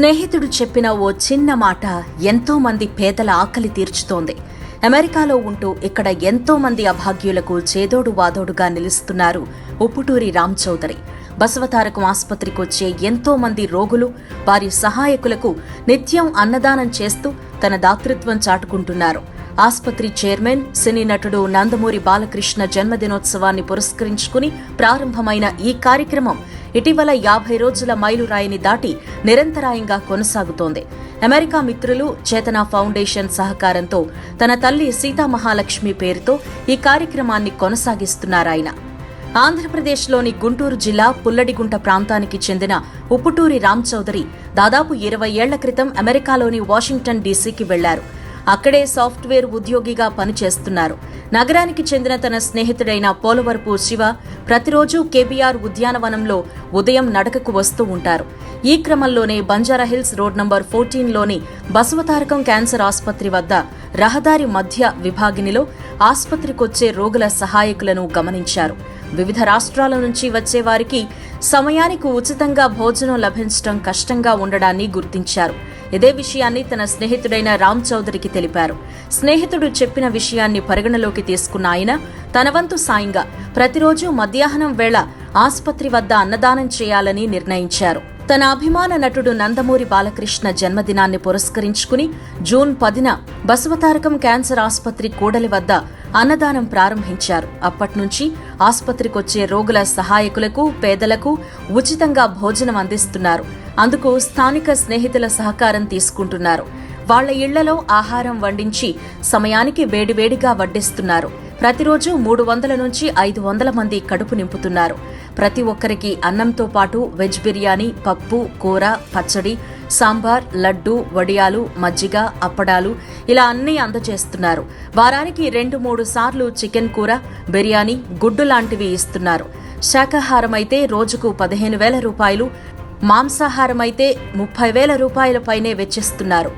స్నేహితుడు చెప్పిన ఓ చిన్న మాట ఎంతో మంది పేదల ఆకలి తీర్చుతోంది. అమెరికాలో ఉంటూ ఇక్కడ ఎంతో మంది అభాగ్యులకు చేదోడు వాదోడుగా నిలుస్తున్నారు ఉప్పుటూరి రామ్ చౌదరి. బసవతారకం ఆసుపత్రికి వచ్చే ఎంతో మంది రోగులు వారి సహాయకులకు నిత్యం అన్నదానం చేస్తూ తన దాతృత్వం చాటుకుంటున్నారు. ఆసుపత్రి చైర్మన్ సినీ నటుడు నందమూరి బాలకృష్ణ జన్మదినోత్సవాన్ని పురస్కరించుకుని ప్రారంభమైన ఈ కార్యక్రమం ఇటీవల యాభై రోజుల మైలురాయిని దాటి నిరంతరాయంగా కొనసాగుతోంది. అమెరికా మిత్రులు చేతన ఫౌండేషన్ సహకారంతో తన తల్లి సీతామహాలక్ష్మి పేరుతో ఈ కార్యక్రమాన్ని కొనసాగిస్తున్నారాయన. ఆంధ్రప్రదేశ్లోని గుంటూరు జిల్లా పుల్లడిగుంట ప్రాంతానికి చెందిన ఉప్పుటూరి రామ్ చౌదరి దాదాపు ఇరవై ఏళ్ళ క్రితం అమెరికాలోని వాషింగ్టన్ డీసీకి వెళ్ళారు. అక్కడే సాఫ్ట్వేర్ ఉద్యోగిగా పనిచేస్తున్నారు. నగరానికి చెందిన తన స్నేహితుడైన పోలవరపు శివ ప్రతిరోజు కేబీఆర్ ఉద్యానవనంలో ఉదయం నడకకు వస్తూ ఉంటారు. ఈ క్రమంలోనే బంజారాహిల్స్ రోడ్ నంబర్ ఫోర్టీన్లోని బసవతారకం క్యాన్సర్ ఆసుపత్రి వద్ద రహదారి మధ్య విభాగినిలో ఆసుపత్రికొచ్చే రోగుల సహాయకులను గమనించారు. వివిధ రాష్ట్రాల నుంచి వచ్చే వారికి సమయానికి ఉచితంగా భోజనం లభించడం కష్టంగా ఉండడాన్ని గుర్తించారు. ఇదే విషయాన్ని తన స్నేహితుడైన రామ్ చౌదరికి తెలిపారు. స్నేహితుడు చెప్పిన విషయాన్ని పరిగణలోకి తీసుకున్న ఆయన తన వంతు సాయంగా ప్రతిరోజు మధ్యాహ్నం వేళ ఆసుపత్రి వద్ద అన్నదానం చేయాలని నిర్ణయించారు. తన అభిమాన నటుడు నందమూరి బాలకృష్ణ జన్మదినాన్ని పురస్కరించుకుని జూన్ పదిన బసవతారకం క్యాన్సర్ ఆసుపత్రి కూడలి వద్ద అన్నదానం ప్రారంభించారు. అప్పట్నుంచి ఆసుపత్రికొచ్చే రోగుల సహాయకులకు పేదలకు ఉచితంగా భోజనం అందిస్తున్నారు. అందుకు స్థానిక స్నేహితుల సహకారం తీసుకుంటున్నారు. వాళ్ళ ఇళ్ళలో ఆహారం వండించి సమయానికి వేడివేడిగా వడ్డిస్తున్నారు. ప్రతిరోజు మూడు వందల నుంచి ఐదు వందల మంది కడుపు నింపుతున్నారు. ప్రతి ఒక్కరికి అన్నంతో పాటు వెజ్ బిర్యానీ పప్పు కూర పచ్చడి సాంబార్ లడ్డు వడియాలు మజ్జిగ అప్పడాలు ఇలా అన్నీ అందజేస్తున్నారు. వారానికి రెండు మూడు సార్లు చికెన్ కూర బిర్యానీ గుడ్డు లాంటివి ఇస్తున్నారు. శాకాహారం అయితే రోజుకు పదిహేను వేల రూపాయలు మాంసాహారం అయితే ముప్పై వేల రూపాయల పైనే వెచ్చిస్తున్నారు.